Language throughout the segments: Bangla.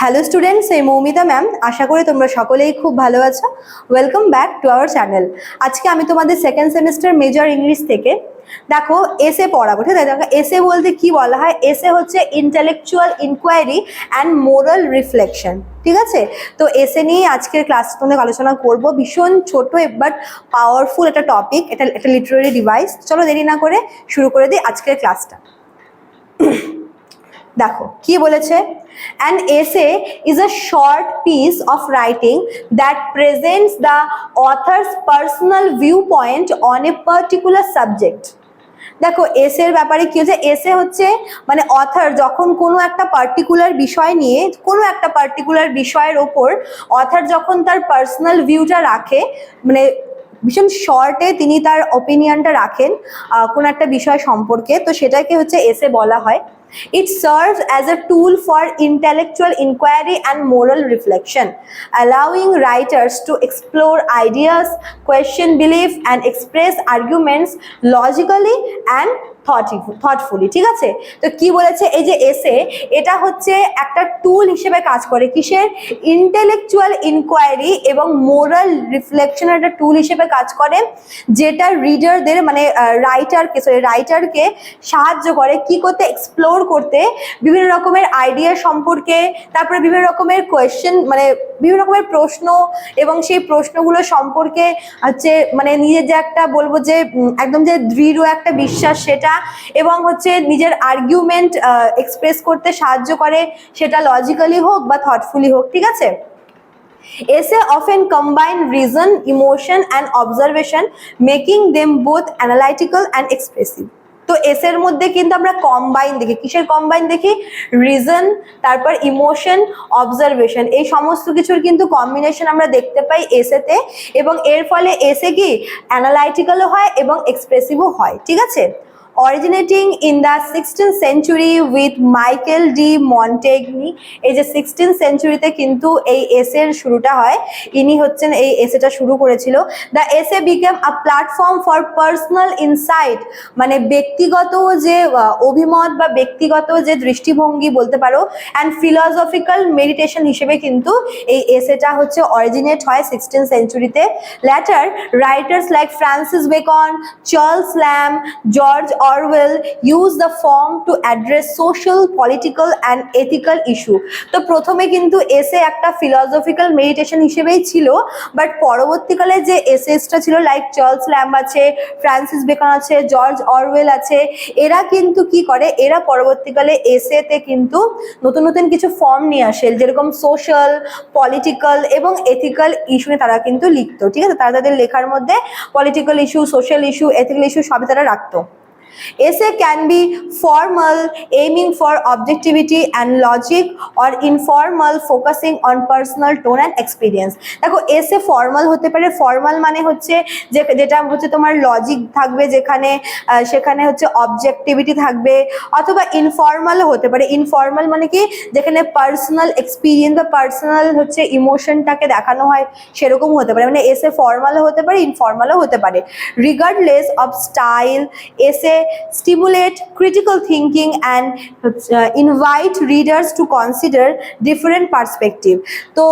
হ্যালো স্টুডেন্টস এই মৌমিতা ম্যাম আশা করি তোমরা সকলেই খুব ভালো আছো। Welcome back to our channel আজকে আমি তোমাদের সেকেন্ড সেমিস্টার মেজর ইংলিশ থেকে দেখো এসে পড়াবো, ঠিক আছে? দেখো এসে বলতে কি বলা হয়? এসে হচ্ছে intellectual inquiry and moral reflection ঠিক আছে? তো এসে নিয়ে আজকের ক্লাস তোমাদের আলোচনা করব। ভীষণ ছোট বাট পাওয়ারফুল একটা টপিক এটা একটা লিটারারি ডিভাইস চলো দেরি না করে শুরু করে দিই আজকের ক্লাসটা দেখো, কি বলেছে? An essay is a short piece of writing that presents the author's personal view point on a particular subject দেখো এসের ব্যাপারে কি হচ্ছে? এসে হচ্ছে মানে অথার যখন কোনো একটা পার্টিকুলার বিষয় নিয়ে, কোনো একটা পার্টিকুলার বিষয়ের ওপর অথার যখন তার পার্সোনাল ভিউটা রাখে মানে ভীষণ শর্টে তিনি তার ওপিনিয়নটা রাখেন কোন একটা বিষয় সম্পর্কে। তো সেটাকে হচ্ছে এসে বলা হয়। It serves as a tool for intellectual inquiry and moral reflection allowing writers to explore ideas question belief, and express arguments logically and thoughtfully ঠিক আছে? তো কি বলেছে? এই যে এসে এটা হচ্ছে একটা টুল হিসেবে কাজ করে কিসের? ইন্টেলেকচুয়াল ইনকোয়ারি এবং মোরাল রিফ্লেকশনের একটা টুল হিসেবে কাজ করে, যেটা রিডারদের মানে রাইটারকে সরি রাইটারকে সাহায্য করে কি করতে এক্সপ্লোর করতে, বিভিন্ন রকমের আইডিয়া সম্পর্কে, তারপরে বিভিন্ন রকমের কোয়েশ্চেন মানে বিভিন্ন রকমের প্রশ্ন এবং সেই প্রশ্নগুলো সম্পর্কে হচ্ছে মানে নিজের যে একটা বলব যে একদম যে দৃঢ় একটা বিশ্বাস, সেটা এবং হচ্ছে নিজের আর্গুমেন্ট এক্সপ্রেস করতে সাহায্য করে সেটা লজিক্যালি হোক বা থটফুলি হোক ঠিক আছে? Essay often combine reason, emotion, and observation, making them both analytical and expressive. তো এসের মধ্যে কিন্তু আমরা কম্বাইন দেখি। কিসের কম্বাইন দেখি? রিজন তারপর ইমোশন অবজারভেশন এই সমস্ত কিছুর কিন্তু কম্বিনেশন আমরা দেখতে পাই এসেতে এবং এর ফলে এসে কি? অ্যানালাইটিক্যালও হয় এবং এক্সপ্রেসিভও হয় ঠিক আছে? Originating in the sixteen century with Michael de Montaigne এই যে সিক্সটিন সেঞ্চুরিতে কিন্তু এই এসের শুরুটা হয়। ইনি হচ্ছেন এই এসেটা শুরু করেছিল। The essay became a platform for personal insight মানে ব্যক্তিগত যে অভিমত বা ব্যক্তিগত যে দৃষ্টিভঙ্গি বলতে পারো অ্যান্ড ফিলসফিক্যাল মেডিটেশন হিসেবে কিন্তু এই এসেটা হচ্ছে অরিজিনেট হয় sixteen সেঞ্চুরিতে later writers like Francis Bacon Charles Lamb George Orwell use the form to address social political and ethical issue তো প্রথমে কিন্তু এসে একটা ফিলসফিক্যাল মেডিটেশন হিসেবেই ছিল বাট পরবর্তীকালে যে এসএসটা ছিল লাইক চার্লস ল্যাম্ব আছে ফ্রান্সিস বেকন আছে জর্জ অরওয়েল আছে, এরা কিন্তু কি করে, এরা পরবর্তীকালে এসেতে কিন্তু নতুন নতুন কিছু ফর্ম নিয়ে আসে, যেরকম সোশ্যাল পলিটিক্যাল এবং এথিক্যাল ইস্যু নিয়ে তারা কিন্তু লিখতো, ঠিক আছে? তারা তাদের লেখার মধ্যে political issue social issue ethical issue সবই তারা রাখতো। Essay can be formal, aiming for objectivity and logic, or informal, focusing on personal tone and experience. দেখো এসে ফর্মাল হতে পারে ফর্মাল মানে হচ্ছে যে যেটা হচ্ছে তোমার লজিক থাকবে যেখানে সেখানে হচ্ছে অবজেক্টিভিটি থাকবে অথবা ইনফর্মালও হতে পারে। ইনফর্মাল মানে কি? যেখানে পার্সোনাল এক্সপিরিয়েন্স বা পার্সোনাল হচ্ছে ইমোশনটাকে দেখানো হয় সেরকম হতে পারে। মানে এসে ফর্মালও হতে পারে ইনফর্মালও হতে পারে। Regardless of style essay stimulate critical thinking and invite readers to consider different perspective তো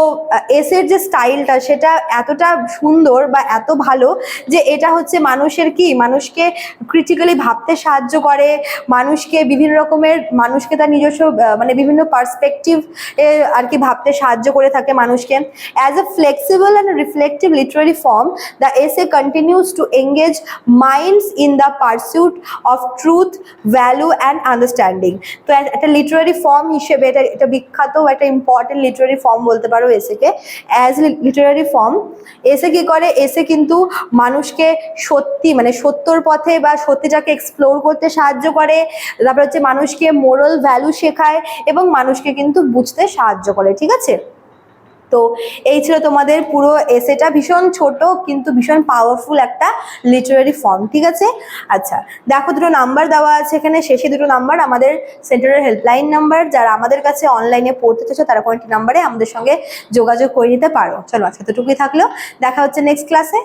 এসের যে স্টাইলটা সেটা এতটা সুন্দর বা এত ভালো যে এটা হচ্ছে মানুষের কি? মানুষকে ক্রিটিক্যালি ভাবতে সাহায্য করে, মানুষকে বিভিন্ন রকমের, মানুষকে তার নিজস্ব মানে বিভিন্ন পার্সপেক্টিভ আর কি ভাবতে সাহায্য করে থাকে মানুষকে। As a flexible and reflective literary form the essay continues to engage minds in the pursuit of truth value and understanding তো একটা লিটারারি ফর্ম হিসেবে এটা এটা বিখ্যাত একটা ইম্পর্টেন্ট লিটারারি ফর্ম বলতে পারো এসেকে। অ্যাজ লিটারারি ফর্ম এসে কি করে? এসে কিন্তু মানুষকে সত্যি মানে সত্যর পথে বা সত্যিটাকে এক্সপ্লোর করতে সাহায্য করে। তারপর হচ্ছে মানুষকে মোরাল ভ্যালু শেখায় এবং মানুষকে কিন্তু বুঝতে সাহায্য করে, ঠিক আছে? তো এই ছিল তোমাদের পুরো এসেটা ভীষণ ছোট, কিন্তু ভীষণ পাওয়ারফুল একটা লিটারারি ফর্ম ঠিক আছে? আচ্ছা দেখো দুটো নাম্বার দেওয়া আছে এখানে। শেষে দুটো নাম্বার আমাদের সেন্টারের হেল্পলাইন নাম্বার যারা আমাদের কাছে অনলাইনে পড়তে চাইছো, তারা কোনটি নাম্বারে আমাদের সঙ্গে যোগাযোগ করে নিতে পারো। চলো আচ্ছা এতটুকুই থাকল। দেখা হচ্ছে নেক্সট ক্লাসে